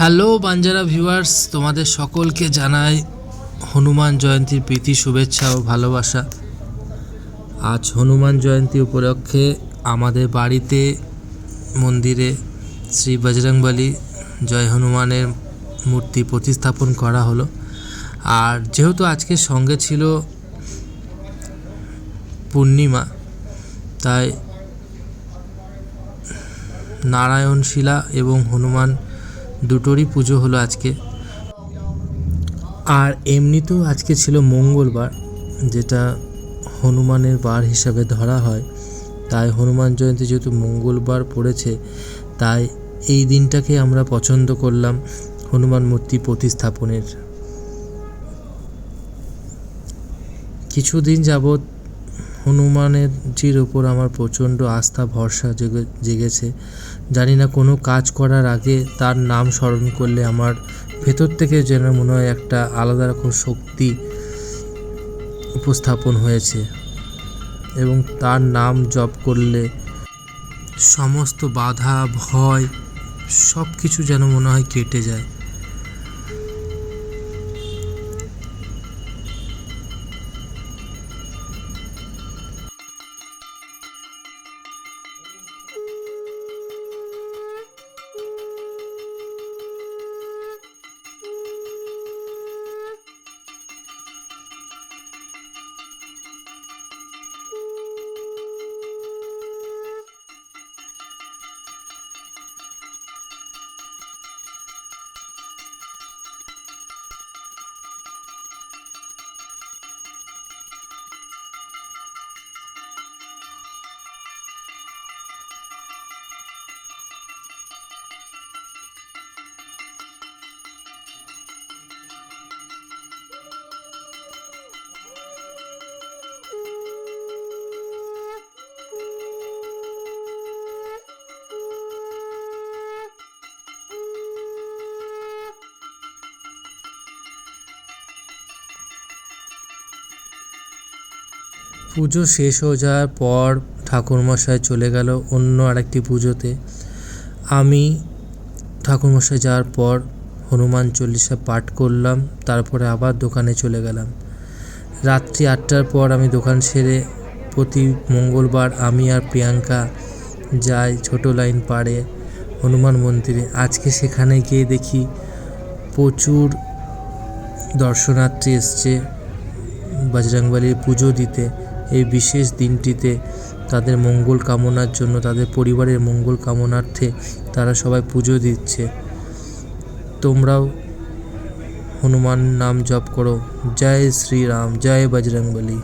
Hello Banjara viewers, তোমাদের সকলকে জানাই হনুমান জয়ন্তীর প্রীতি, শুভেচ্ছা ও ভালোবাসা। আজ হনুমান জয়ন্তী উপলক্ষে আমাদের বাড়িতে মন্দিরে শ্রী বজরংবলী জয় হনুমানের মূর্তি প্রতিস্থাপন করা হলো। আর যেহেতু আজকে সঙ্গে ছিল পূর্ণিমা, তাই নারায়ণ শিলা এবং হনুমান দুটোরই পুজো হলো আজকে। আর এমনিতেও আজকে ছিল মঙ্গলবার, যেটা হনুমানের বার হিসাবে ধরা হয়। তাই হনুমান জয়ন্তী যেহেতু মঙ্গলবার পড়েছে, তাই এই দিনটাকে আমরা পছন্দ করলাম হনুমান মূর্তি প্রতিস্থাপনের। কিছুদিন যাবৎ হনুমানের জির ওপর আমার প্রচণ্ড আস্থা, ভরসা জেগে, জেগেছে। জানি না কোনো কাজ করার আগে তার নাম স্মরণ করলে আমার ভেতর থেকে যেন মনে হয় একটা আলাদা রকম শক্তি উপস্থাপন হয়েছে এবং তার নাম জপ করলে সমস্ত বাধা, ভয় সব কিছু যেন মনে হয় কেটে যায়। পুজো শেষ হয়ে যাওয়ার পর ঠাকুরমশাই চলে গেল অন্য আরেকটি পুজোতে। আমি ঠাকুরমশাই যাওয়ার পর হনুমান চল্লিশা পাঠ করলাম, তারপরে আবার দোকানে চলে গেলাম। রাত্রি আটটার পর আমি দোকান সেরে প্রতি মঙ্গলবার আমি আর প্রিয়াঙ্কা যাই ছোট লাইন পাড়ে হনুমান মন্দিরে। আজকে সেখানে গিয়ে দেখি প্রচুর দর্শনার্থী এসছে বজরংবলীর পুজো দিতে। এই বিশেষ দিনটিতে তাদের মঙ্গল কামনার জন্য, তাদের পরিবারের মঙ্গল কামনার্থে তারা সবাই পুজো দিচ্ছে। তোমরাও হনুমান নাম জপ করো। জয় শ্রীরাম, জয় বজরংবলী।